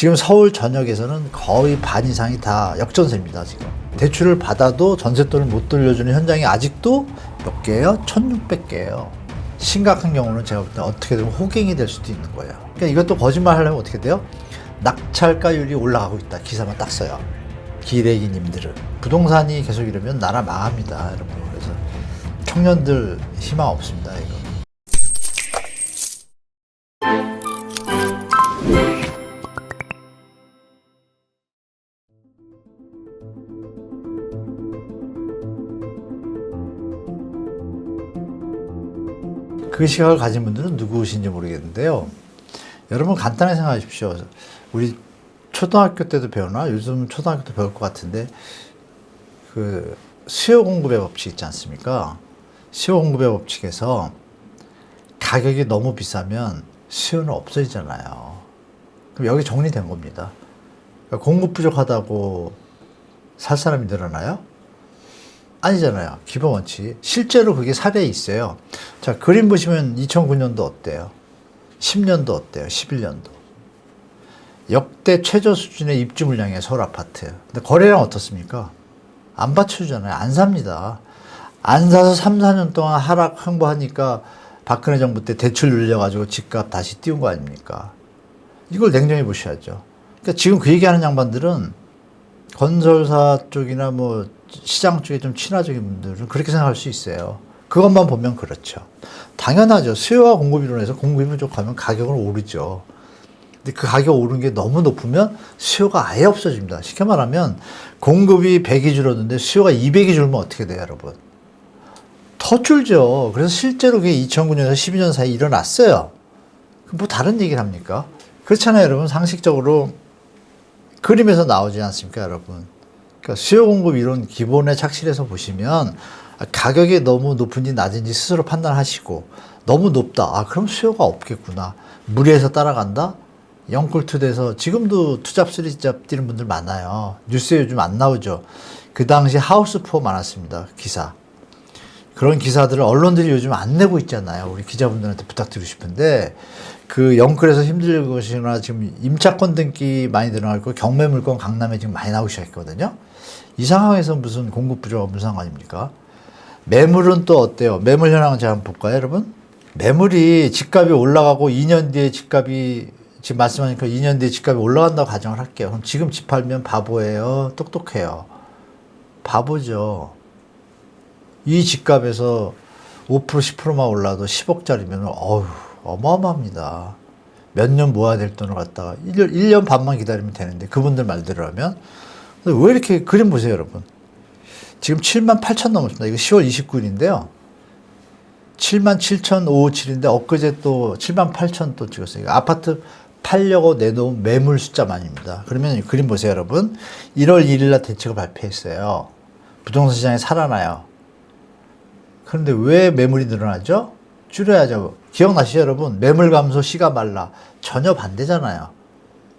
지금 서울 전역에서는 거의 반 이상이 다 역전세입니다, 지금. 대출을 받아도 전세돈을 못 돌려주는 현장이 아직도 몇 개예요? 1600개예요. 심각한 경우는 제가 볼 때 어떻게든 호갱이 될 수도 있는 거예요. 그러니까 이것도 거짓말 하려면 어떻게 돼요? 낙찰가율이 올라가고 있다. 기사만 딱 써요. 기레기님들은. 부동산이 계속 이러면 나라 망합니다, 여러분. 그래서 청년들 희망 없습니다, 이거. 그 시각을 가진 분들은 누구신지 모르겠는데요. 여러분 간단하게 생각하십시오. 우리 초등학교 때도 배우나 요즘 초등학교 때 배울 것 같은데 그 수요 공급의 법칙 있지 않습니까? 수요 공급의 법칙에서 가격이 너무 비싸면 수요는 없어지잖아요. 그럼 여기 정리된 겁니다. 그러니까 공급 부족하다고 살 사람이 늘어나요? 아니잖아요. 기본 원칙. 실제로 그게 사례에 있어요. 자, 그림 보시면 2009년도 어때요? 10년도 어때요? 11년도. 역대 최저 수준의 입주 물량이에요, 서울 아파트. 근데 거래량 어떻습니까? 안 받쳐주잖아요. 안 삽니다. 안 사서 3, 4년 동안 하락 행보하니까 박근혜 정부 때 대출 늘려가지고 집값 다시 띄운 거 아닙니까? 이걸 냉정히 보셔야죠. 그러니까 지금 그 얘기하는 양반들은 건설사 쪽이나 뭐 시장 쪽에 좀 친화적인 분들은 그렇게 생각할 수 있어요. 그것만 보면 그렇죠. 당연하죠. 수요와 공급 이론에서 공급이 부족하면 가격은 오르죠. 근데 그 가격 오르는 게 너무 높으면 수요가 아예 없어집니다. 쉽게 말하면 공급이 100이 줄었는데 수요가 200이 줄면 어떻게 돼요, 여러분? 더 줄죠. 그래서 실제로 그게 2009년에서 12년 사이에 일어났어요. 뭐 다른 얘기를 합니까? 그렇잖아요, 여러분. 상식적으로 그림에서 나오지 않습니까, 여러분? 그러니까 수요 공급 이론 기본에 착실해서 보시면 가격이 너무 높은지 낮은지 스스로 판단하시고 너무 높다. 아, 그럼 수요가 없겠구나. 무리해서 따라간다? 영골투 돼서 지금도 투잡 쓰리잡 뛰는 분들 많아요. 뉴스에 요즘 안 나오죠. 그 당시 하우스 포 많았습니다. 기사. 그런 기사들을 언론들이 요즘 안 내고 있잖아요. 우리 기자분들한테 부탁드리고 싶은데 그 영끌에서 힘들 것이나 지금 임차권 등기 많이 늘어나고 경매 물건 강남에 지금 많이 나오기 시작했거든요. 이 상황에서 무슨 공급 부조가 무슨 상관입니까? 매물은 또 어때요? 매물 현황 제가 볼까요, 여러분? 매물이 집값이 올라가고 2년 뒤에 집값이 지금 말씀하니까 2년 뒤에 집값이 올라간다고 가정을 할게요. 그럼 지금 집 팔면 바보예요? 똑똑해요? 바보죠. 이 집값에서 5% 10%만 올라도 10억짜리면 어휴 어마어마합니다. 몇 년 모아야 될 돈을 갖다가 1년, 1년 반만 기다리면 되는데 그분들 말대로 하면 왜 이렇게 그림 보세요 여러분. 지금 7만 8천 넘었습니다. 이거 10월 29일인데요. 7만 7천 557인데 엊그제 또 7만 8천 또 찍었어요. 아파트 팔려고 내놓은 매물 숫자만입니다. 그러면 이 그림 보세요 여러분. 1월 1일 날 대책을 발표했어요. 부동산 시장이 살아나요. 그런데 왜 매물이 늘어나죠? 줄여야죠. 기억나시죠, 여러분? 매물 감소, 시가 말라. 전혀 반대잖아요.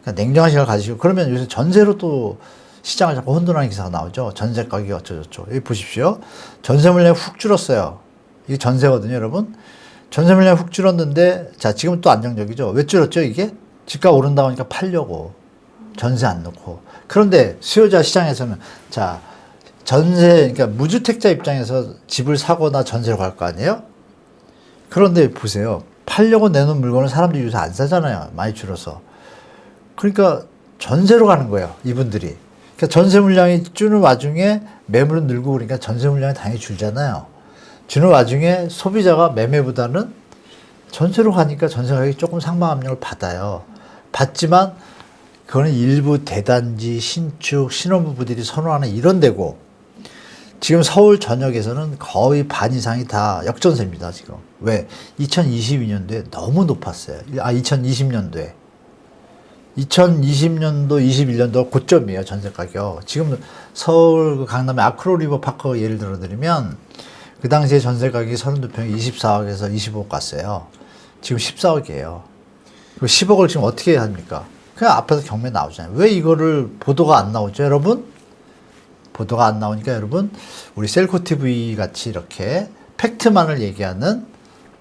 그러니까 냉정한 시각을 가지시고, 그러면 요새 전세로 또 시장을 자꾸 혼돈하는 기사가 나오죠. 전세 가격이 어쩌저쩌. 여기 보십시오. 전세 물량이 훅 줄었어요. 이게 전세거든요, 여러분. 전세 물량이 훅 줄었는데, 자, 지금 또 안정적이죠. 왜 줄었죠, 이게? 집값 오른다고 하니까 팔려고. 전세 안 넣고. 그런데 수요자 시장에서는, 자, 전세, 그러니까 무주택자 입장에서 집을 사거나 전세로 갈 거 아니에요? 그런데 보세요. 팔려고 내놓은 물건을 사람들이 요새 안 사잖아요. 많이 줄어서. 그러니까 전세로 가는 거예요. 이분들이. 그러니까 전세 물량이 주는 와중에 매물은 늘고 그러니까 전세 물량이 당연히 줄잖아요. 주는 와중에 소비자가 매매보다는 전세로 가니까 전세 가격이 조금 상방 압력을 받아요. 받지만 그거는 일부 대단지, 신축, 신혼부부들이 선호하는 이런 데고 지금 서울 전역에서는 거의 반 이상이 다 역전세입니다, 지금. 왜? 2022년도에 너무 높았어요. 아, 2020년도에. 2020년도, 21년도 고점이에요, 전세 가격. 지금 서울 그 강남의 아크로 리버 파크 예를 들어 드리면 그 당시에 전세 가격이 32평에 24억에서 25억 갔어요. 지금 14억이에요. 그 10억을 지금 어떻게 합니까? 그냥 앞에서 경매 나오잖아요. 왜 이거를 보도가 안 나오죠, 여러분? 보도가 안 나오니까 여러분, 우리 셀코 TV 같이 이렇게 팩트만을 얘기하는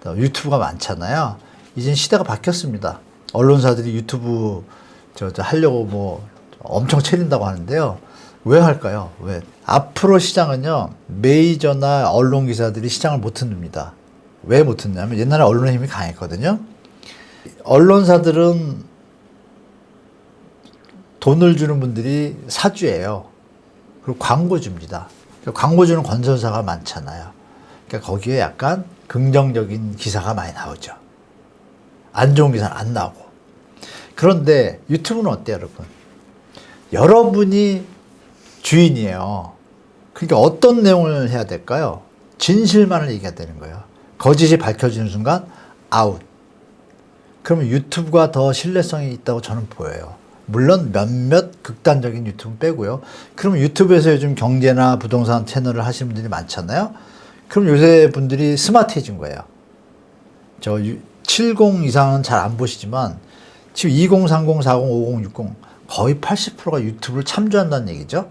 유튜브가 많잖아요. 이젠 시대가 바뀌었습니다. 언론사들이 유튜브 저, 저 하려고 뭐 엄청 채린다고 하는데요. 왜 할까요? 왜? 앞으로 시장은요, 메이저나 언론 기사들이 시장을 못 흔듭니다. 왜 못 흔드냐면 옛날에 언론의 힘이 강했거든요. 언론사들은 돈을 주는 분들이 사주예요. 그리고 광고주입니다. 광고주는 건설사가 많잖아요. 그러니까 거기에 약간 긍정적인 기사가 많이 나오죠. 안 좋은 기사는 안 나오고. 그런데 유튜브는 어때요, 여러분? 여러분이 주인이에요. 그러니까 어떤 내용을 해야 될까요? 진실만을 얘기해야 되는 거예요. 거짓이 밝혀지는 순간 아웃. 그러면 유튜브가 더 신뢰성이 있다고 저는 보여요. 물론 몇몇 극단적인 유튜브 빼고요. 그럼 유튜브에서 요즘 경제나 부동산 채널을 하시는 분들이 많잖아요. 그럼 요새 분들이 스마트해진 거예요. 저 70 이상은 잘 안 보시지만 지금 20, 30, 40, 50, 60 거의 80%가 유튜브를 참조한다는 얘기죠.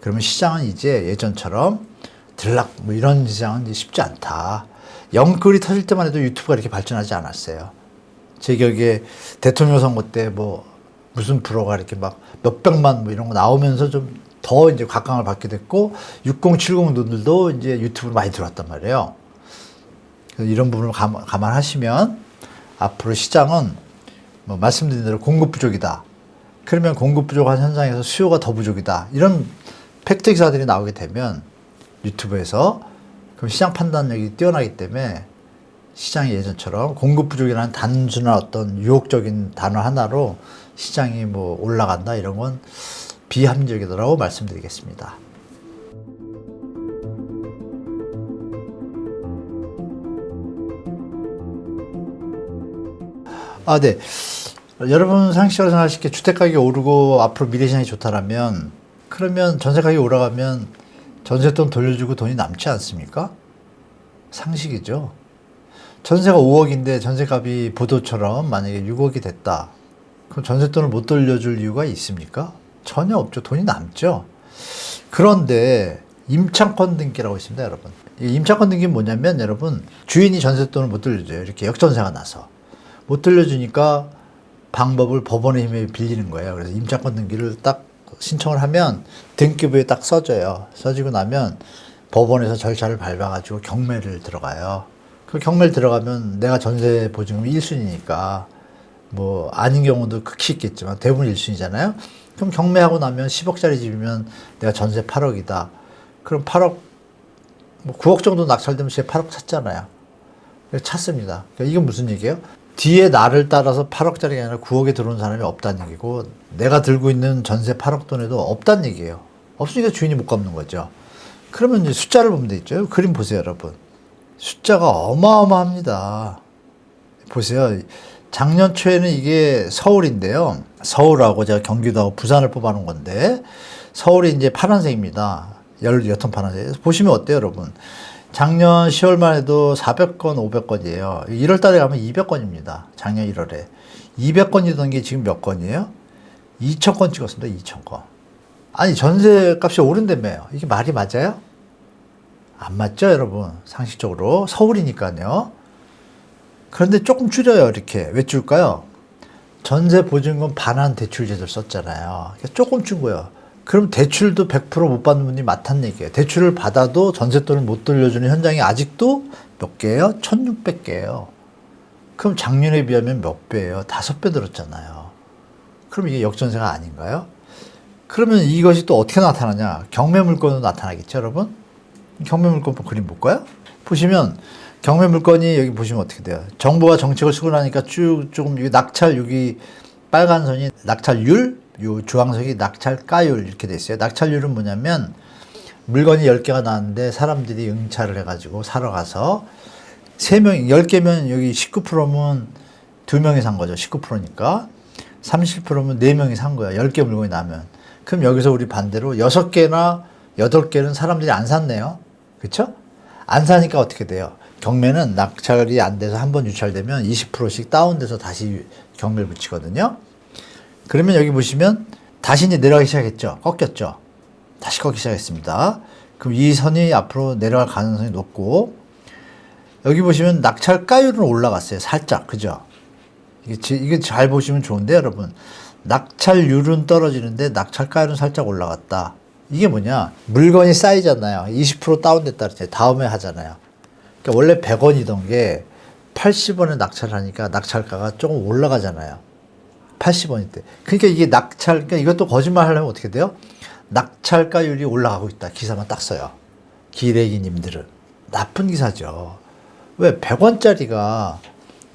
그러면 시장은 이제 예전처럼 들락 뭐 이런 시장은 이제 쉽지 않다. 영끌이 터질 때만 해도 유튜브가 이렇게 발전하지 않았어요. 제 기억에 대통령 선거 때 뭐 무슨 프로가 이렇게 막 몇백만 뭐 이런 거 나오면서 좀 더 이제 각광을 받게 됐고 60, 70 분들도 이제 유튜브로 많이 들어왔단 말이에요. 이런 부분을 감, 감안하시면 앞으로 시장은 뭐 말씀드린 대로 공급 부족이다. 그러면 공급 부족한 현상에서 수요가 더 부족이다. 이런 팩트 기사들이 나오게 되면 유튜브에서 그럼 시장 판단력이 뛰어나기 때문에 시장이 예전처럼 공급 부족이라는 단순한 어떤 유혹적인 단어 하나로 시장이 뭐 올라간다 이런 건 비합리적이더라고 말씀드리겠습니다. 아, 네. 여러분 상식적으로 생각하실 때 주택 가격이 오르고 앞으로 미래 시장이 좋다라면 그러면 전세 가격이 올라가면 전세 돈 돌려주고 돈이 남지 않습니까? 상식이죠. 전세가 5억인데 전세값이 보도처럼 만약에 6억이 됐다. 그럼 전세돈을 못 돌려줄 이유가 있습니까? 전혀 없죠. 돈이 남죠. 그런데 임차권 등기라고 있습니다, 여러분. 이 임차권 등기는 뭐냐면 여러분 주인이 전세돈을 못 돌려줘요. 이렇게 역전세가 나서 못 돌려주니까 방법을 법원의 힘에 빌리는 거예요. 그래서 임차권 등기를 딱 신청을 하면 등기부에 딱 써져요. 써지고 나면 법원에서 절차를 밟아가지고 경매를 들어가요. 그 경매를 들어가면 내가 전세 보증금 1순위니까 뭐 아닌 경우도 극히 있겠지만 대부분 1순위잖아요. 그럼 경매하고 나면 10억짜리 집이면 내가 전세 8억이다. 그럼 8억, 뭐 9억 정도 낙찰되면 제 8억 찼잖아요. 그래서 찼습니다. 그러니까 이건 무슨 얘기예요? 뒤에 나를 따라서 8억짜리가 아니라 9억에 들어온 사람이 없다는 얘기고 내가 들고 있는 전세 8억 돈에도 없다는 얘기예요. 없으니까 주인이 못 갚는 거죠. 그러면 이제 숫자를 보면 되죠. 그림 보세요, 여러분. 숫자가 어마어마합니다. 보세요. 작년 초에는 이게 서울인데요. 서울하고 제가 경기도하고 부산을 뽑아놓은 건데 서울이 이제 파란색입니다. 열 여튼 파란색. 보시면 어때요, 여러분? 작년 10월만 해도 400건, 500건이에요. 1월 달에 가면 200건입니다. 작년 1월에. 200건이던 게 지금 몇 건이에요? 2,000건 찍었습니다. 2,000건. 아니, 전세 값이 오른다며요. 이게 말이 맞아요? 안 맞죠, 여러분? 상식적으로. 서울이니까요. 그런데 조금 줄여요, 이렇게. 왜 줄까요? 전세 보증금 반환 대출 제도를 썼잖아요. 조금 준 거예요. 그럼 대출도 100%못 받는 분이 많다는 얘기예요. 대출을 받아도 전세돈을 못 돌려주는 현장이 아직도 몇 개예요? 1600개예요. 그럼 작년에 비하면 몇 배예요? 다섯 배 들었잖아요. 그럼 이게 역전세가 아닌가요? 그러면 이것이 또 어떻게 나타나냐? 경매 물건으로 나타나겠죠, 여러분? 경매 물건 그림 볼까요? 보시면 경매 물건이 여기 보시면 어떻게 돼요? 정부가 정책을 수근하니까 쭉 조금 낙찰 여기 빨간 선이 낙찰율, 요 주황색이 낙찰가율 이렇게 돼 있어요. 낙찰률은 뭐냐면 물건이 10개가 나왔는데 사람들이 응찰을 해가지고 사러 가서 3명, 10개면 여기 19%면 2명이 산 거죠. 19%니까. 30%면 4명이 산 거야. 10개 물건이 나면. 그럼 여기서 우리 반대로 6개나 8개는 사람들이 안 샀네요. 그쵸? 안 사니까 어떻게 돼요? 경매는 낙찰이 안 돼서 한 번 유찰되면 20%씩 다운돼서 다시 경매를 붙이거든요. 그러면 여기 보시면 다시 이제 내려가기 시작했죠. 꺾였죠. 다시 꺾기 시작했습니다. 그럼 이 선이 앞으로 내려갈 가능성이 높고 여기 보시면 낙찰가율은 올라갔어요. 살짝 그죠? 이게, 이게 잘 보시면 좋은데 여러분 낙찰률은 떨어지는데 낙찰가율은 살짝 올라갔다. 이게 뭐냐? 물건이 쌓이잖아요. 20% 다운됐다 그랬잖아요. 다음에 하잖아요. 그러니까 원래 100원이던 게 80원에 낙찰하니까 낙찰가가 조금 올라가잖아요. 80원일 때. 그러니까 이게 낙찰, 그러니까 이것도 거짓말 하려면 어떻게 돼요? 낙찰가율이 올라가고 있다. 기사만 딱 써요. 기레기님들은. 나쁜 기사죠. 왜 100원짜리가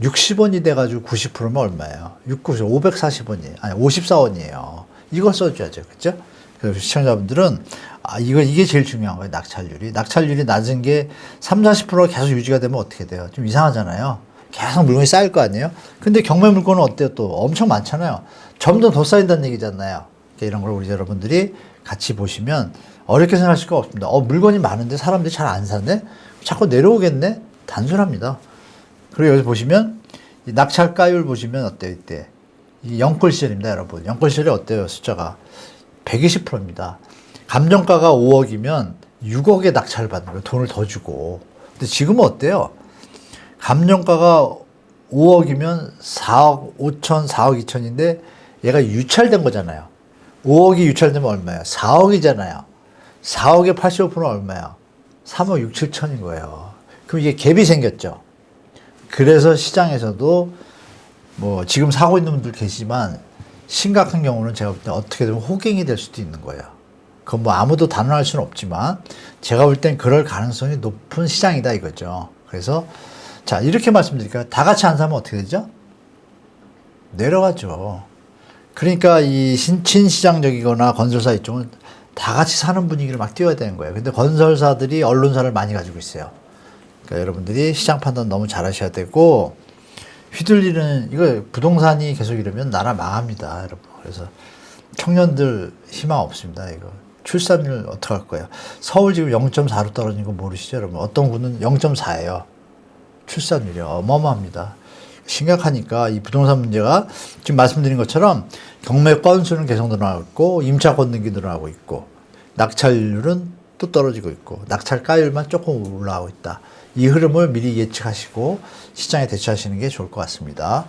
60원이 돼가지고 90%면 얼마예요? 6, 90, 540원이에요. 아니, 54원이에요. 이걸 써줘야죠. 그죠? 그래서 시청자분들은, 아, 이거, 이게 제일 중요한 거예요. 낙찰률이. 낙찰률이 낮은 게 3, 40%가 계속 유지가 되면 어떻게 돼요? 좀 이상하잖아요. 계속 물건이 쌓일 거 아니에요? 근데 경매 물건은 어때요? 또 엄청 많잖아요. 점점 더 쌓인다는 얘기잖아요. 그러니까 이런 걸 우리 여러분들이 같이 보시면 어렵게 생각할 수가 없습니다. 어, 물건이 많은데 사람들이 잘 안 사네? 자꾸 내려오겠네? 단순합니다. 그리고 여기 보시면 이 낙찰가율 보시면 어때요 이때 이 영끌 시절입니다 여러분 영끌 시절이 어때요 숫자가 120%입니다 감정가가 5억이면 6억의 낙찰을 받는 거예요 돈을 더 주고 근데 지금은 어때요 감정가가 5억이면 4억 5천 4억 2천인데 얘가 유찰된 거잖아요. 5억이 유찰되면 얼마예요? 4억이잖아요. 4억에 85%는 얼마예요? 3억 6, 7천인 거예요. 그럼 이게 갭이 생겼죠. 그래서 시장에서도 뭐 지금 사고 있는 분들 계시지만 심각한 경우는 제가 볼 때 어떻게 되면 호갱이 될 수도 있는 거예요. 그건 뭐 아무도 단언할 수는 없지만 제가 볼 땐 그럴 가능성이 높은 시장이다 이거죠. 그래서 자 이렇게 말씀드릴까요? 다 같이 안 사면 어떻게 되죠? 내려가죠. 그러니까 이 신- 친시장적이거나 건설사 이쪽은 다 같이 사는 분위기를 막 띄워야 되는 거예요. 근데 건설사들이 언론사를 많이 가지고 있어요. 그러니까 여러분들이 시장 판단 너무 잘 하셔야 되고 휘둘리는 이거 부동산이 계속 이러면 나라 망합니다, 여러분. 그래서 청년들 희망 없습니다, 이거. 출산율 어떻게 할 거예요? 서울 지금 0.4로 떨어진 거 모르시죠, 여러분? 어떤 군은 0.4예요. 출산율이 어마어마합니다. 심각하니까 이 부동산 문제가 지금 말씀드린 것처럼 경매 건수는 계속 늘어나고 있고 임차 권능이 늘어나고 있고 낙찰률은 또 떨어지고 있고 낙찰가율만 조금 올라가고 있다. 이 흐름을 미리 예측하시고 시장에 대처하시는 게 좋을 것 같습니다.